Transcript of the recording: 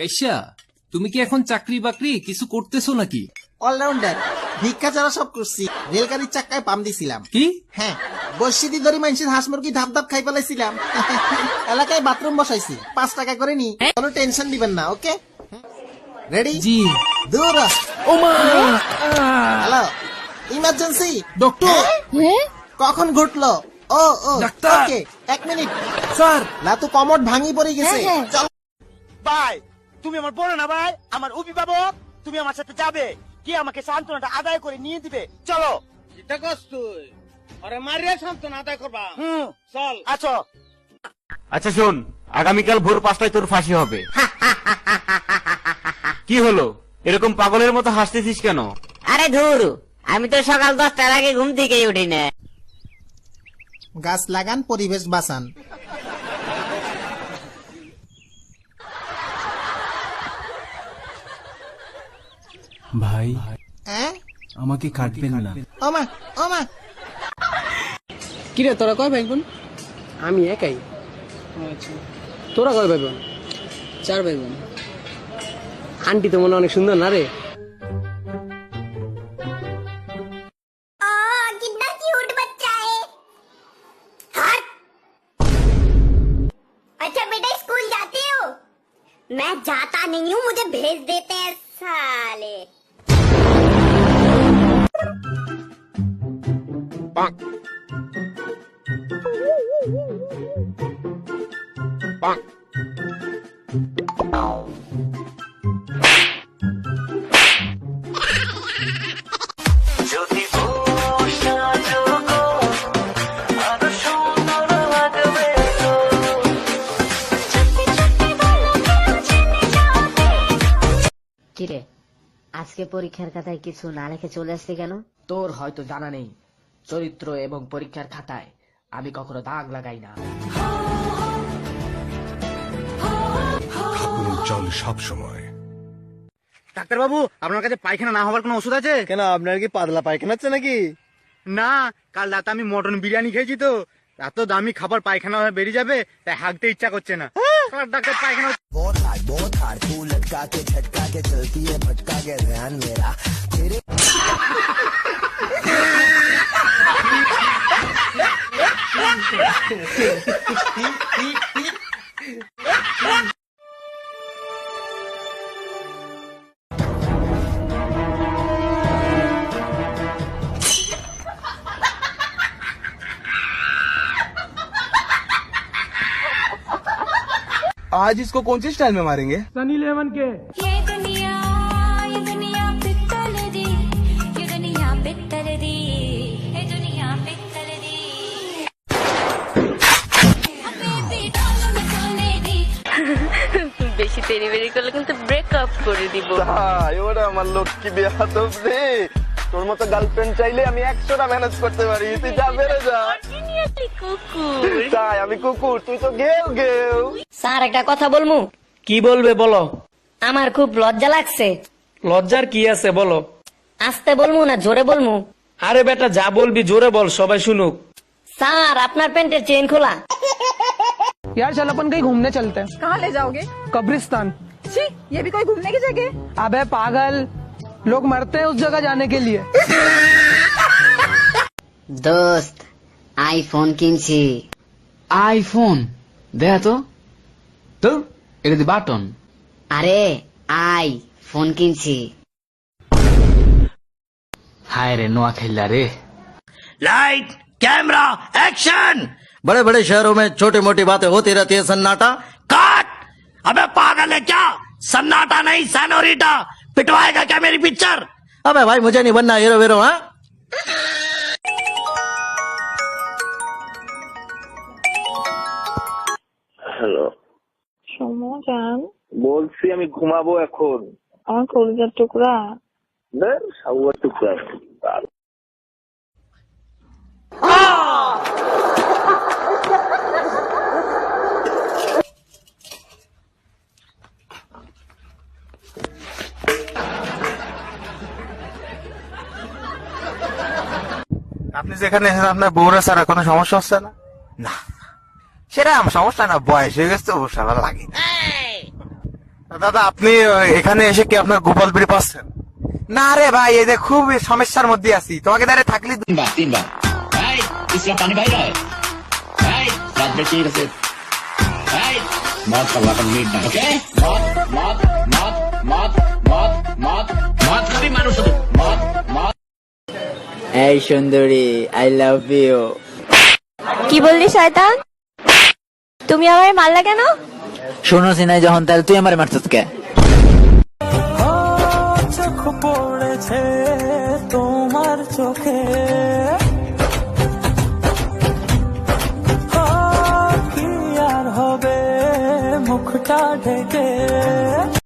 কাইসা তুমি কি এখন চাকরি বাকরি কিছু করতেছো নাকি? অলরাউন্ডার ভিক্ষা ছাড়া সব করছি। রেলগাড়ির চাক্কায় পাম দিছিলাম। কি? হ্যাঁ বর্ষিদি ধরে মানুষের হাঁস মুরগি ধাপ ধাপ খাই ফেলাইছিলাম। এলাকায় বাথরুম বসাইছি। পাঁচ টাকা করে নি কোনো টেনশন দিবেন না ওকে? রেডি জি। দূর। ও মা হ্যালো ইমার্জেন্সি ডক্টর কখন ঘটলো ও ও ডাক্তার। ওকে এক মিনিট। স্যার! লাতু কমট ভাঙি পড়ে গেছে। চল। ভাই তুমি আমার বড় না ভাই আমার অভিভাবক। তুমি আমার সাথে যাবে। কি আমাকে সান্ত্বনাটা আদায় করে নিয়ে দিবে? চলো। যেটা করছ তুই? আরে মারিয়া সান্ত্বনা আদায় করবা। হুম। চল। আচ্ছা। শোন আগামীকাল ভোর পাঁচটায় তোর ফাঁসি হবে। কি হলো? এরকম পাগলের মতো হাসতেছিস কেন? আরে ধুর আমি তো সকাল দশটার আগে ঘুম থেকে উঠি না। গাছ লাগান পরিবেশ বাঁচান। ভাই হ্যাঁ আমাকে কাটবেন না ওমা ওমা কিরে তোরা কয় ভাই বোন আমি একাই আচ্ছা তোরা কয় ভাই বোন চার ভাই বোন আন্টি তো মনে হয় অনেক সুন্দর না রে कितना क्यूट बच्चा है हट अच्छा बेटा स्कूल जाते हो मैं जाता नहीं हूँ मुझे भेज देते हैं साले কিরে আজকে পরীক্ষার কথায় কিছু না লিখে চলে আসছে কেন? তোর হয়তো জানা নেই। চরিত্র এবং পরীক্ষার খাতায়। আমি কখনো দাগ লাগাই না। চল সব সময়। ডাক্তার বাবু আপনার কাছে পায়খানা না হওয়ার কোনো ওষুধ আছে? কেন আপনার কি পাতলা পায়খানা হচ্ছে নাকি? না কাল রাতে আমি মটন বিরিয়ানি খেয়েছি তো। এত দামি খাবার পায়খানা হয়ে বেরিয়ে যাবে তাই হাঁকতে ইচ্ছা করছে না। ডাক্তার পায়খানা आज इसको कौन सी स्टाइल में मारेंगे? सनी दुनिया ये করলে কিন্তু ব্রেকআপ করে দিব। ওরা আমার লক্ষ্মী বেহাদব রে। তোর মতো গার্লফ্রেন্ড চাইলে আমি একশোটা ম্যানেজ করতে পারি। তুই যা বেড়ে যা। কুকুর। তাই আমি কুকুর তুই তো গেও গেও স্যার একটা কথা বলমু? কি বলবে বলো। আমার খুব লজ্জা লাগছে। লজ্জার কি আছে বলো। আসতে বলমু না জোরে বলমু? আরে বেটা যা বলবি জোরে বল সবাই শুনুক। স্যার আপনার প্যান্টের চেন খোলা। यार चल अपन कहीं घूमने चलते हैं कहाँ ले जाओगे कब्रिस्तान छी ये भी कोई घूमने की जगह अबे पागल लोग मरते हैं उस जगह जाने के लिए দোস্ত আইফোন কিনছি আইফোন দেখা তো তো এটা দি বাটন আরে আই ফোন কিনছি হায় রে নোয়া খেললা রে লাইট कैमरा एक्शन बड़े बड़े शहरों में छोटी मोटी बातें होती रहती है सन्नाटा काट अबे पागल है क्या सन्नाटा नहीं सैनोरिटा पिटवाएगा क्या मेरी पिक्चर अबे भाई मुझे नहीं बनना हीरो वीरो हाँ হ্যালো সমজান বলছি আমি ঘুমাবো এখন আমার কলিজার টুকরা ধর সাবুয়ার টুকরা আপনি যেখানে এসেছেন আপনার বউরা ছাড়া কোনো সমস্যা হচ্ছে না না সেটা আমার সমস্যা না বয়স হয়ে গেছে তো অবশ্য আমার লাগে দাদা আপনি এখানে এসে কি আপনার গোপাল বিড়ি পাচ্ছেন না রে ভাই এই যে খুব সমস্যার মধ্যে আছি তোমাকে দাঁড়িয়ে থাকলে তিনবার তিনবার এই ইসলাম পানি বাইর হয় এই রাত বেশি গেছে এই মদ খাব এখন মিট না ওকে মদ মদ মদ মদ মদ মদ মদ খাবি মানুষ এই সুন্দরী আই লাভ ইউ কি বললি শয়তান? তুমি আমায় মারলা কেন? শোনো সিনাই যখন তাহলে তুই আমার মারছিস কে? চোখ পড়েছে তোমার চোখে কি আর হবে? মুখটা ঢেকে